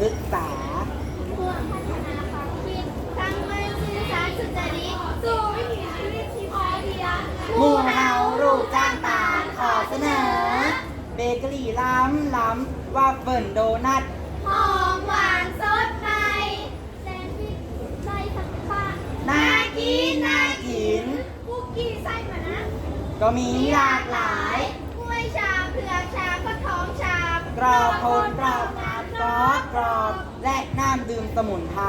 ศึกษาควรพัฒนาความคิดทั้งไม่ซื่อสัตย์สุจริตสู่วิถีชีวิตที่พอเพียงหมู่เฮาลูกจ้างตาลขอเสนอ เบเกอรี่ล้ำล้ำว่าเฟิร์นโดนัทหอมหวานสดใหม่แซนด์วิชไส้ผักผักน่ากินน่ากินคุกกี้ไส้หมานะก็มีหลากหลายกล้วยชาเผือกชาก็ท้องชากรอบคนกรอบ รอนกรอบและน้ำดื่มสมุนไพร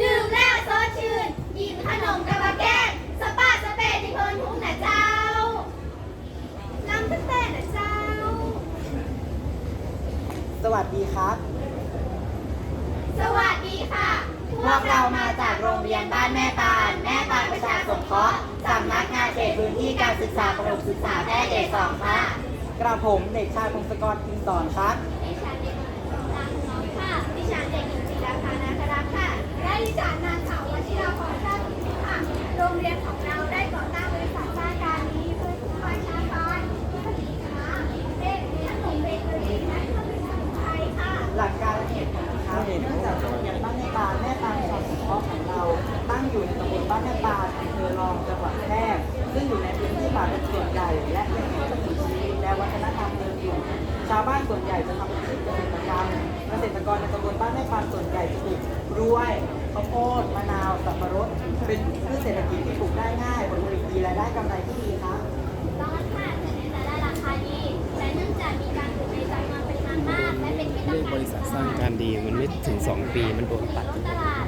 ดื่มแล้วสดชื่นกินขนมกระบะแก้มสปาสเปนที่เพลินหูนะเจ้าน้ำกาแฟนะเจ้า สวัสดีครับ สวัสดีค่ะ พวกเรามาจากโรงเรียนบ้านแม่ปาน แม่ปานประชาสงเคราะห์สำนักงานเขตพื้นที่การศึกษาประถมศึกษาแพทย์เอกสองค่ะ กระผมเด็กชายพงศกรพิมพ์สอนครับ ได้ดิฉันนางสาววชิราพราติพิพัฒน์โรงเรียนของเราได้ก่อตั้งบริสร้างการนี้เฟช้านฟผลิาเล่นขนุ่แเครื่นไพหลักการเหตุนะคะเนื่องจากโรงเบ้านแม่ปาแม่ปานความสงเคาะของเรา ตั้งอยู่ในตำบลบ้านแม่ปาอำเภอรองจังหวัดแพร่ซึ่งอยู่ในพื้นที่ป่าเป็นส่นใหและเป็นหมุนชีวิตและวัฒนธรรมเดิมอยู่ชาวบ้านส่วนใหญ่จะทำอาชีพเกษตรกรรมเกษตรกรในตำบลบ้านแม่ปานส่วนใหญ่จะปลูกกล้วย ข้าวโพดมะนาวสับปะรดเป็นพืชเศรษฐกิจที่ปลูกได้ง่ายผลผลิตดีรายได้กำไรที่ดีคะร้องค่ะแต่ในแต่ละราคาดีแต่เนื่องจากมีการปลูกในจำนวนปมาณะเป็นที่ต้ารเรื่องบริษัทสร้าการดีมันไม่ถึง 2 ปีมันโดนตัด ตลด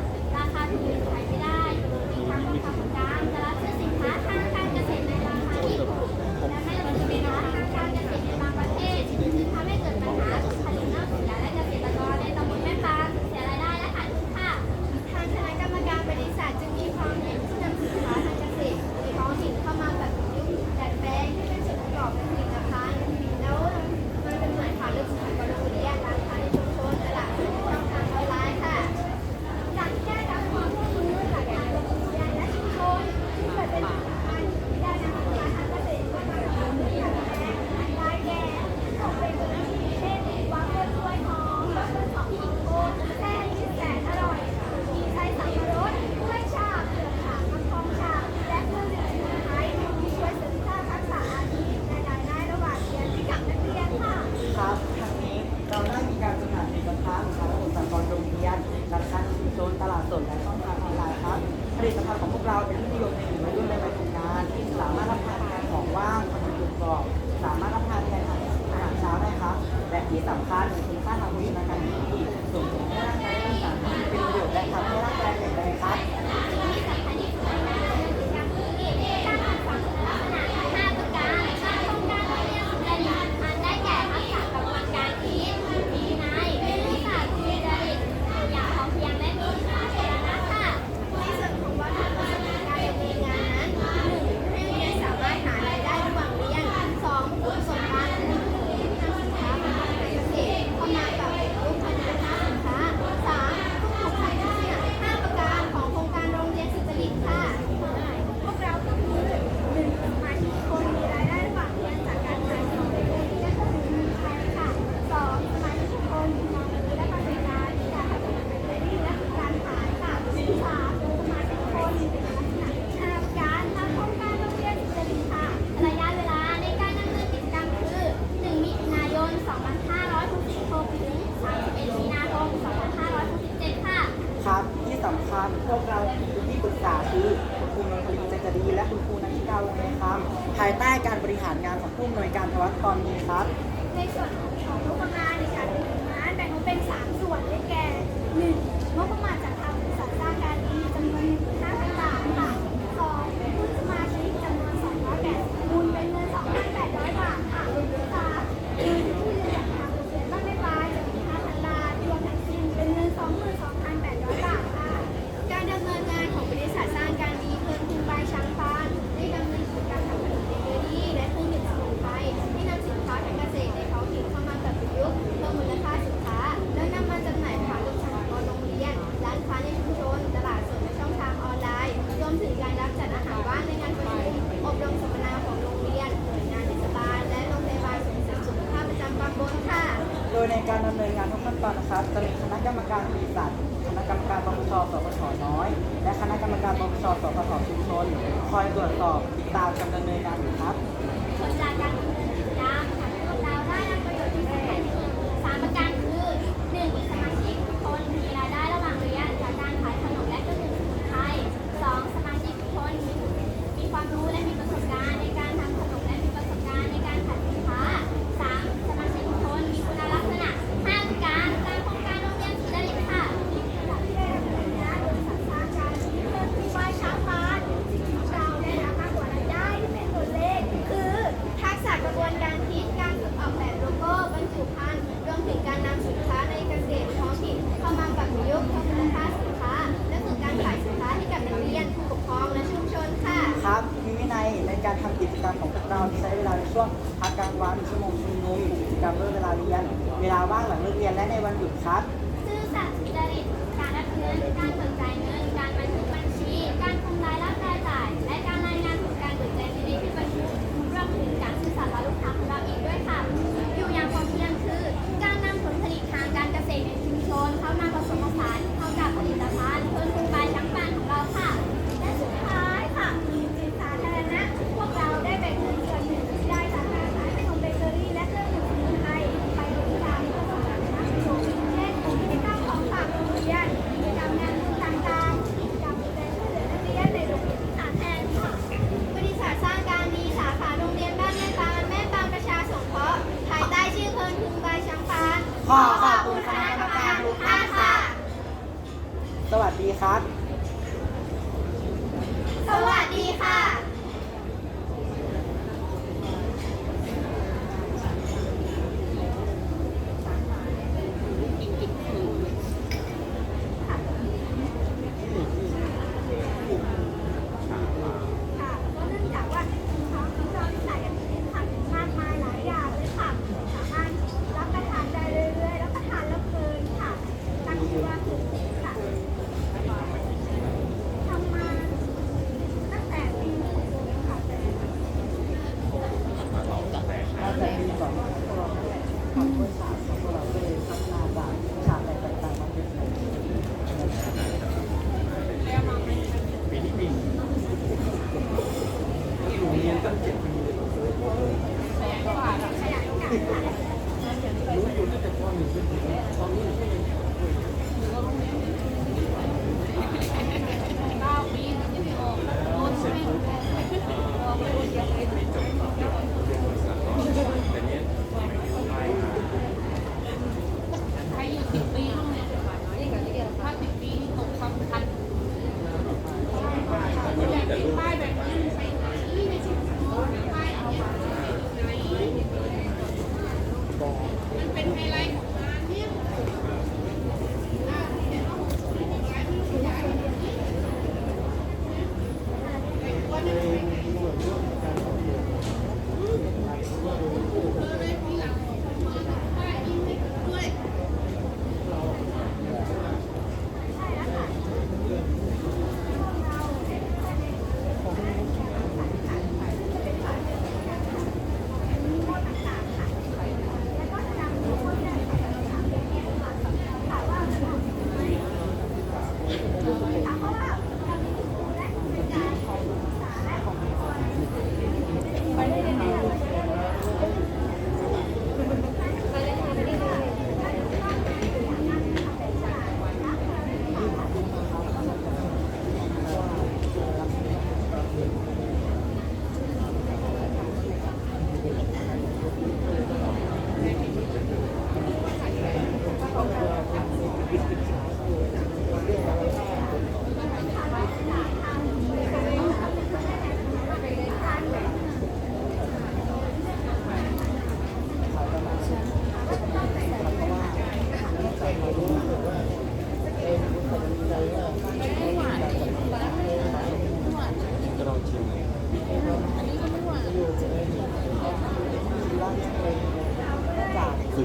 เป็นไฮไลท์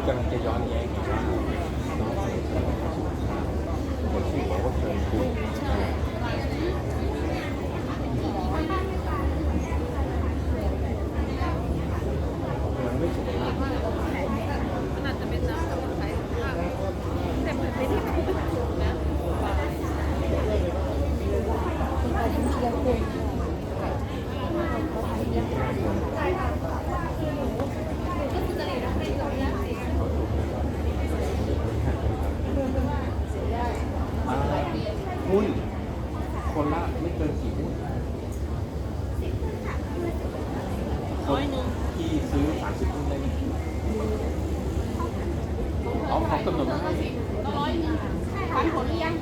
กำลังจะย้อนแย้ง ต้นที่ซื้อ 30ต้นได้ไหมเอาของกำหนดให้ร้อยหนึ่งปันผลหรือยัง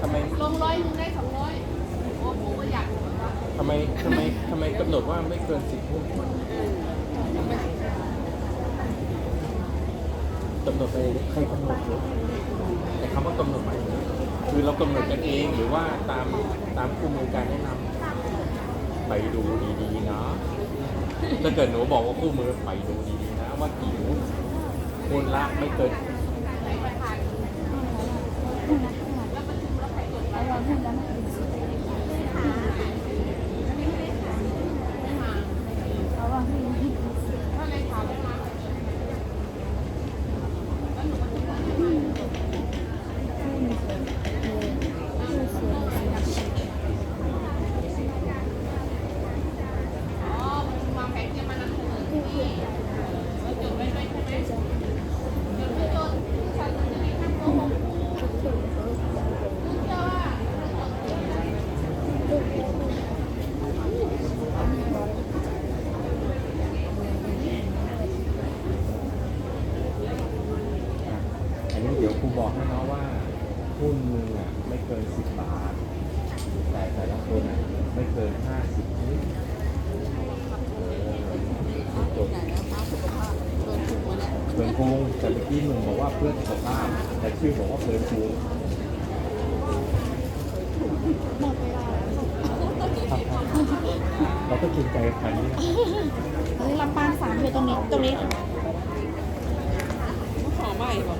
ทำไมลงร้อยหนึ่งได้สองร้อยโอ้โหอยากทำไมทำไมทำไมกำหนดว่าไม่เกินสิบหุ้นกำหนดไปใครกำหนดแต่คำว่ากำหนดหมา คือเรากำหนดกันเองหรือว่าตามตามคู่มือการแนะนำไปดูดีๆเนาะถ้าเกิดหนูบอกว่าคู่มือไปดูดีๆนะ ว่ากี่หุ้นหุ้นละไม่เกินถ้าในข่าวไม่มาอ๋อวางแผนจะมานำเสนอที่นี่แล้วจดไว้ด้วยใช่ไหมจดไม่จดฉันจะมีข้างโต๊ะของครูรู้เจ้าว่า อันนี้เดี๋ยวครูบอกให้เนาะว่าหุ้นมึงอะไม่เกินสิบบาท แต่แต่ละคนอะไม่เกินห้าสิบหุ้นเออจบเพื่อนพุง แต่เมื่อกี้หนุ่มบอกว่าเพื่อนสุขภาพแต่ชื่อบอกว่าเพื่อนพุงเราก็จริงใจกันนี่เฮ้ยลำปางสามอยู่ตรงนี้ตรงนี้ขอใหม่บอก